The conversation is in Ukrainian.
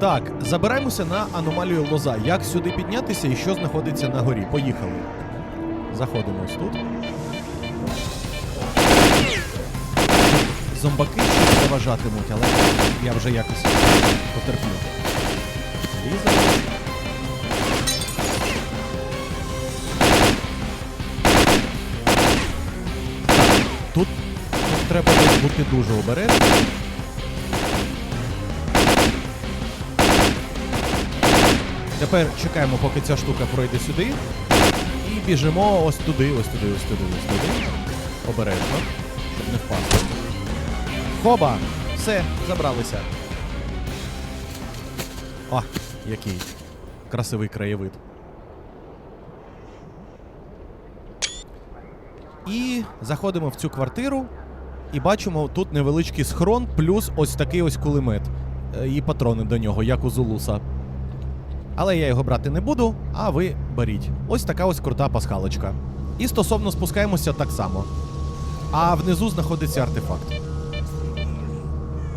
Так, забираємося на аномалію лоза. Як сюди піднятися і що знаходиться на горі? Поїхали. Заходимо ось тут. Зомбаки щось заважатимуть, але я вже якось потерплю. Ліземо. Тут, тут треба бути дуже обережним. Тепер чекаємо, поки ця штука пройде сюди. І біжимо ось туди, ось туди, ось туди, ось туди. Обережно, щоб не впасти. Хоба! Все, забралися. О, який красивий краєвид. І заходимо в цю квартиру і бачимо тут невеличкий схрон, плюс ось такий ось кулемет. Е, І патрони до нього, як у Зулуса. Але я його брати не буду, а ви беріть. Ось така ось крута пасхалочка. І стосовно спускаємося так само. А внизу знаходиться артефакт.